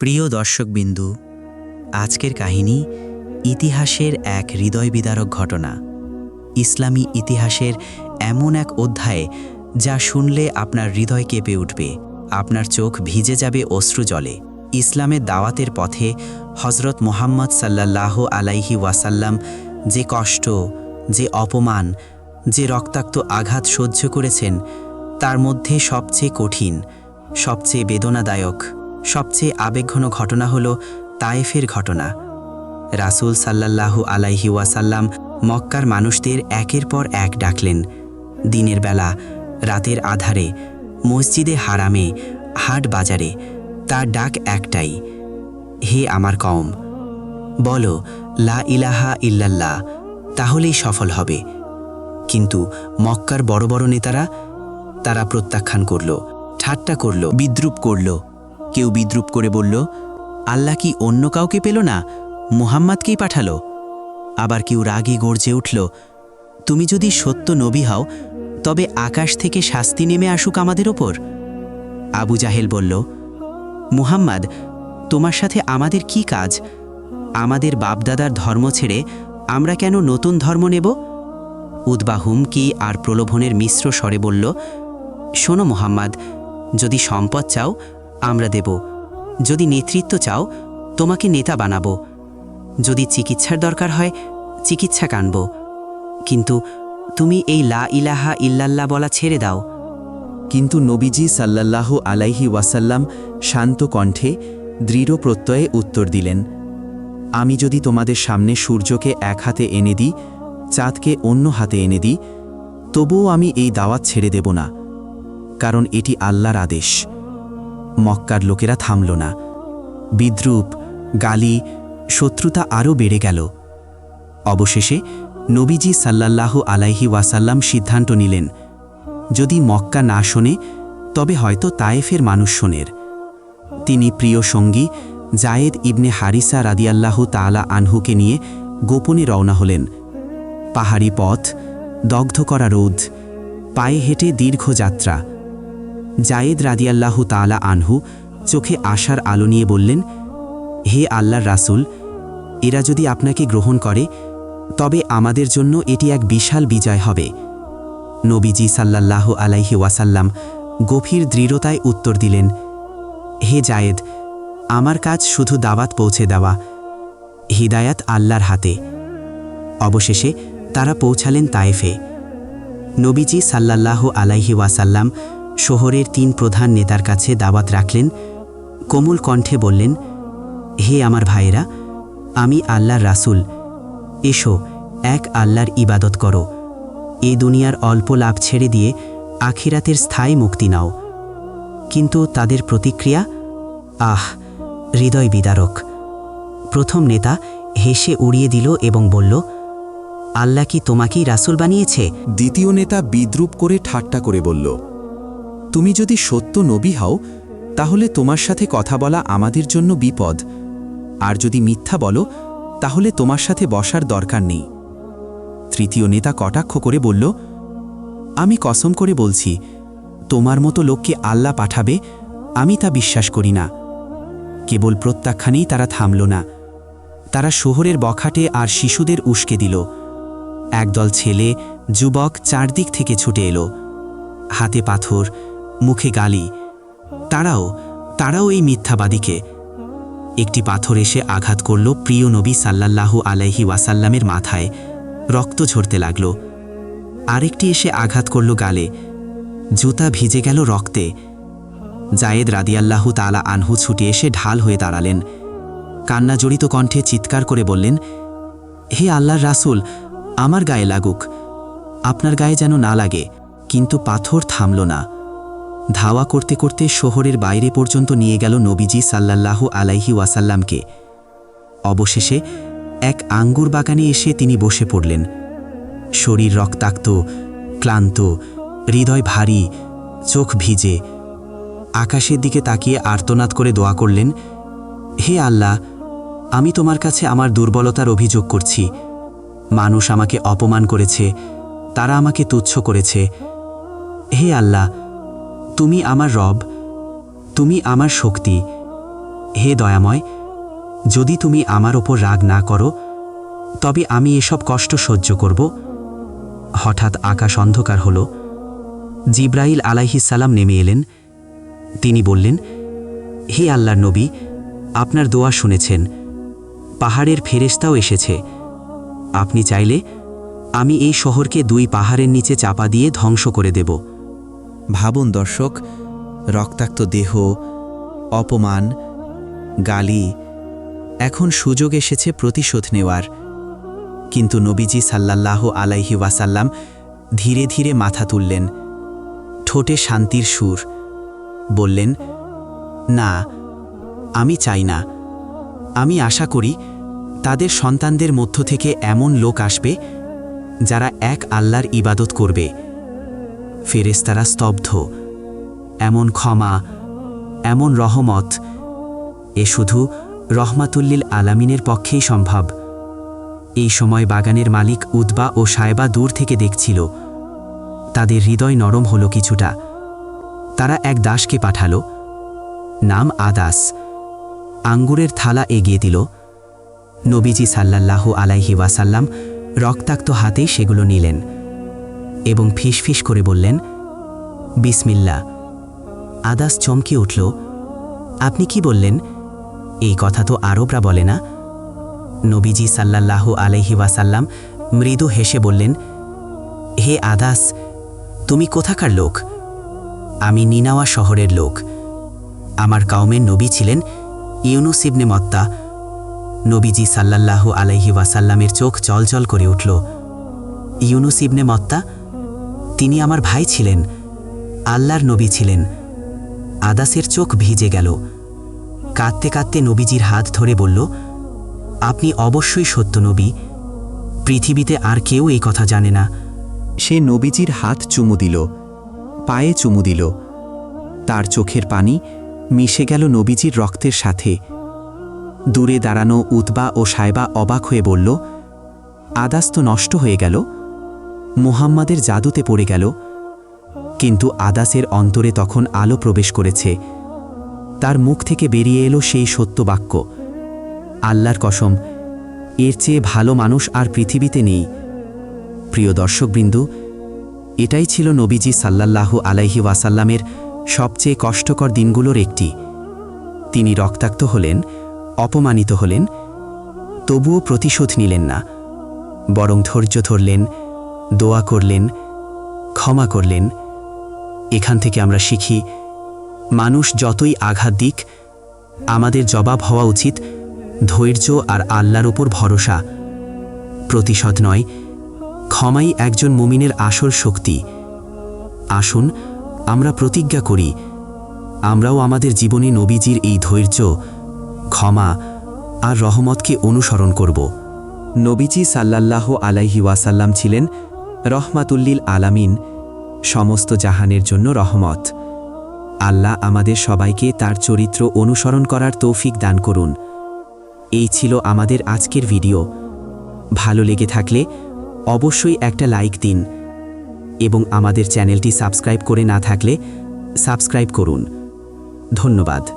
প্রিয় দর্শকবিন্দু, আজকের কাহিনী ইতিহাসের এক হৃদয় বিদারক ঘটনা। ইসলামী ইতিহাসের এমন এক অধ্যায়ে যা শুনলে আপনার হৃদয় কেঁপে উঠবে, আপনার চোখ ভিজে যাবে অশ্রু জলে। ইসলামের দাওয়াতের পথে হজরত মোহাম্মদ সাল্লাল্লাহ আলাইহি ওয়াসাল্লাম যে কষ্ট, যে অপমান, যে রক্তাক্ত আঘাত সহ্য করেছেন, তার মধ্যে সবচেয়ে কঠিন, সবচেয়ে বেদনাদায়ক সবচেয়ে আবেগঘন ঘটনা হল তায়েফের ঘটনা। রাসূল সাল্লাল্লাহু আলাইহি ওয়াসাল্লাম মক্কার মানুষদের একের পর এক ডাকলেন। দিনের বেলা, রাতের আধারে, মসজিদে হারামে, হাট বাজারে, তার ডাক একটাই, হে আমার কম বলো, লা ইলাহা ইল্লাল্লাহ, তাহলেই সফল হবে। কিন্তু মক্কার বড় বড় নেতারা, তারা প্রত্যাখ্যান করল, ঠাট্টা করল, বিদ্রুপ করল কেউ বিদ্রুপ করে বলল, আল্লাহ কি অন্য কাউকে পেল না? মুহাম্মাদকেই পাঠালো। আবার কেউ রাগে গর্জে উঠল, তুমি যদি সত্য নবী হও, তবে আকাশ থেকে শাস্তি নেমে আসুক আমাদের ওপর? আবু জাহেল বলল, মুহাম্মদ, তোমার সাথে আমাদের কি কাজ? আমাদের বাপদাদার ধর্ম ছেড়ে আমরা কেন নতুন ধর্ম নেব? উদ্বা হুমকি আর প্রলোভনের মিশ্র স্বরে বলল, শোনো মোহাম্মদ, যদি সম্পদ চাও আমরা দেব। যদি নেতৃত্ব চাও, তোমাকে নেতা বানাবো। যদি চিকিৎসার দরকার হয়, চিকিৎসা কানব। কিন্তু তুমি এই লা ইলাহা ইল্লাল্লাহ বলা ছেড়ে দাও। কিন্তু নবীজি সাল্লাল্লাহ আলাইহি ওয়াসাল্লাম শান্ত কণ্ঠে দৃঢ় প্রত্যয়ে উত্তর দিলেন, আমি যদি তোমাদের সামনে সূর্যকে এক হাতে এনে দিই, চাঁদকে অন্য হাতে এনে দিই, তবুও আমি এই দাওয়াত ছেড়ে দেব না, কারণ এটি আল্লাহর আদেশ। মক্কার লোকেরা থামল না। বিদ্রুপ, গালি, শত্রুতা আরও বেড়ে গেল। অবশেষে নবীজি সাল্লাল্লাহু আলাইহি ওয়াসাল্লাম সিদ্ধান্ত নিলেন, যদি মক্কা না শোনে, তবে হয়তো তায়েফের মানুষ শোনের। তিনি প্রিয় সঙ্গী জায়েদ ইবনে হারিসা রাদিয়াল্লাহু তাআলা আনহুকে নিয়ে গোপনে রওনা হলেন। পাহাড়ি পথ, দগ্ধ করা রোদ, পায়ে হেঁটে দীর্ঘ যাত্রা। জায়েদ রাদিয়াল্লাহু তাআলা আনহু চোখে আশার আলো নিয়ে বললেন, হে আল্লাহর রাসূল, এরা যদি আপনাকে গ্রহণ করে, তবে আমাদের জন্য এটি এক বিশাল বিজয় হবে। নবীজি সাল্লাল্লাহ আলাইহি ওয়াসাল্লাম গভীর দৃঢ়তায় উত্তর দিলেন, হে জায়েদ, আমার কাজ শুধু দাওয়াত পৌঁছে দেওয়া, হিদায়াত আল্লাহর হাতে। অবশেষে তারা পৌঁছালেন তায়েফে। নবীজি সাল্লাল্লাহ আলাইহি ওয়াসাল্লাম শহরের তিন প্রধান নেতার কাছে দাওয়াত রাখলেন, কোমল কণ্ঠে বললেন, হে আমার ভাইয়েরা, আমি আল্লাহর রাসূল। এসো, এক আল্লাহর ইবাদত করো। এ দুনিয়ার অল্প লাভ ছেড়ে দিয়ে আখিরাতের স্থায়ী মুক্তি নাও। কিন্তু তাদের প্রতিক্রিয়া? আহ, হৃদয় বিদারক। প্রথম নেতা হেসে উড়িয়ে দিল এবং বলল, আল্লাহ কি তোমাকেই রাসূল বানিয়েছে? দ্বিতীয় নেতা বিদ্রুপ করে ঠাট্টা করে বলল তুমি যদি সত্য নবী হও, তাহলে তোমার সাথে কথা বলা আমাদের জন্য বিপদ। আর যদি মিথ্যা বলো, তাহলে তোমার সাথে বসার দরকার নেই। তৃতীয় নেতা কটাক্ষ করে বলল, আমি কসম করে বলছি, তোমার মতো লোককে আল্লাহ পাঠাবে, আমি তা বিশ্বাস করি না। কেবল প্রত্যাখ্যানেই তারা থামল না। তারা শহরের বখাটে আর শিশুদের উস্কে দিল। একদল ছেলে, যুবক চারদিক থেকে ছুটে এলো। হাতে পাথর মুখে গালি। তারাও তারাও এই মিথ্যাবাদীকে। একটি পাথর এসে আঘাত করল প্রিয় নবী সাল্লাল্লাহু আলাইহি ওয়াসাল্লামের মাথায়। রক্ত ঝরতে লাগল। আরেকটি এসে আঘাত করল গালে। জুতা ভিজে গেল রক্তে। জায়েদ রাদিয়াল্লাহু তালা আনহু ছুটে এসে ঢাল হয়ে দাঁড়ালেন। কান্না জড়িত কণ্ঠে চিৎকার করে বললেন, হে আল্লাহর রাসূল, আমার গায়ে লাগুক। আপনার গায়ে যেন না লাগে, কিন্তু পাথর থামল না। ধাওয়া করতে করতে শহরের বাইরে পর্যন্ত নিয়ে গেল নবীজি সাল্লাল্লাহু আলাইহি ওয়াসাল্লামকে। অবশেষে এক আঙ্গুর বাগানে এসে তিনি বসে পড়লেন। শরীর রক্তাক্ত, ক্লান্ত, হৃদয় ভারী, চোখ ভিজে। আকাশের দিকে তাকিয়ে আর্তনাদ করে দোয়া করলেন, হে আল্লাহ, আমি তোমার কাছে আমার দুর্বলতার অভিযোগ করছি। মানুষ আমাকে অপমান করেছে, তারা আমাকে তুচ্ছ করেছে। হে আল্লাহ তুমি আমার রব, তুমি আমার শক্তি। হে দয়াময়, যদি তুমি আমার ওপর রাগ না করো, তবে আমি এসব কষ্ট সহ্য করব। হঠাৎ আকাশ অন্ধকার হল। জিব্রাইল আলাইহিসাল্লাম নেমে এলেন। তিনি বললেন, হে আল্লাহর নবী, আপনার দোয়া শুনেছেন। পাহাড়ের ফেরেস্তাও এসেছে। আপনি চাইলে আমি এই শহরকে দুই পাহাড়ের নিচে চাপা দিয়ে ধ্বংস করে দেব। ভাবুন দর্শক, রক্তাক্ত দেহ, অপমান, গালি, এখন সুযোগ এসেছে প্রতিশোধ নেওয়ার। কিন্তু নবীজি সাল্লাল্লাহু আলাইহি ওয়াসাল্লাম ধীরে ধীরে মাথা তুললেন। ঠোঁটে শান্তির সুর। বললেন, না, আমি চাই না। আমি আশা করি তাদের সন্তানদের মধ্য থেকে এমন লোক আসবে যারা এক আল্লাহর ইবাদত করবে। ফেরেস্তারা স্তব্ধ। এমন ক্ষমা, এমন রহমত, এ শুধু রহমাতুল্লিল আলামিনের পক্ষেই সম্ভব। এই সময় বাগানের মালিক উদ্বা ও সায়বা দূর থেকে দেখছিল। তাদের হৃদয় নরম হলো কিছুটা। তারা এক দাসকে পাঠালো। নাম আদাস। আঙ্গুরের থালা এগিয়ে দিল। নবীজি সাল্লাল্লাহু আলাইহি ওয়াসাল্লাম রক্তাক্ত হাতেই সেগুলো নিলেন। এবং ফিসফিস করে বললেন বিসমিল্লা আদাস চমকে উঠল। আপনি কি বললেন? এই কথা তো আরবরা বলে না। নবীজি সাল্লাল্লাহু আলাইহি ওয়াসাল্লাম মৃদু হেসে বললেন, হে আদাস, তুমি কোথাকার লোক? আমি নিনাওয়া শহরের লোক। আমার কাউমের নবী ছিলেন ইউনুস ইবনে মত্তা। নবীজি সাল্লাল্লাহু আলাইহি ওয়াসাল্লামের চোখ জলজল করে উঠল। ইউনুস ইবনে মত্তা? তিনি আমার ভাই ছিলেন, আল্লাহর নবী ছিলেন। আদাসের চোখ ভিজে গেল। কাঁদতে কাঁদতে নবীজির হাত ধরে বলল, আপনি অবশ্যই সত্য নবী। পৃথিবীতে আর কেউ এই কথা জানে না। সে নবীজির হাত চুমু দিল, পায়ে চুমু দিল। তার চোখের পানি মিশে গেল নবীজির রক্তের সাথে। দূরে দাঁড়ানো উতবা ও সায়বা অবাক হয়ে বলল, আদাস তো নষ্ট হয়ে গেল। মুহাম্মাদের জাদুতে পড়ে গেল, কিন্তু আদাসের অন্তরে তখন আলো প্রবেশ করেছে। তার মুখ থেকে বেরিয়ে এলো সেই সত্য বাক্য আল্লাহর কসম, এর চেয়ে ভালো মানুষ আর পৃথিবীতে নেই। প্রিয় দর্শকবৃন্দু, এটাই ছিল নবীজি সাল্লাল্লাহু আলাইহি ওয়াসাল্লামের সবচেয়ে কষ্টকর দিনগুলোর একটি। তিনি রক্তাক্ত হলেন, অপমানিত হলেন, তবুও প্রতিশোধ নিলেন না, বরং ধৈর্য ধরলেন দোয়া করলেন, ক্ষমা করলেন। এখান থেকে আমরা শিখি, মানুষ যতই আঘাত দিক, আমাদের জবাব হওয়া উচিত ধৈর্য আর আল্লাহর ওপর ভরসা। প্রতিশোধ নয়, ক্ষমাই একজন মুমিনের আসল শক্তি। আসুন, আমরা প্রতিজ্ঞা করি, আমরাও আমাদের জীবনে নবীজির এই ধৈর্য, ক্ষমা আর রহমতকে অনুসরণ করব। নবীজি সাল্লাল্লাহ আলাইহি ওয়াসাল্লাম ছিলেন রহমাতুল্লিল আলামিন সমস্ত জাহানের জন্য রহমত। আল্লাহ আমাদের সবাইকে তার চরিত্র অনুসরণ করার তৌফিক দান করুন। এই ছিল আমাদের আজকের ভিডিও। ভালো লেগে থাকলে অবশ্যই একটা লাইক দিন এবং আমাদের চ্যানেলটি সাবস্ক্রাইব করে না থাকলে সাবস্ক্রাইব করুন। ধন্যবাদ।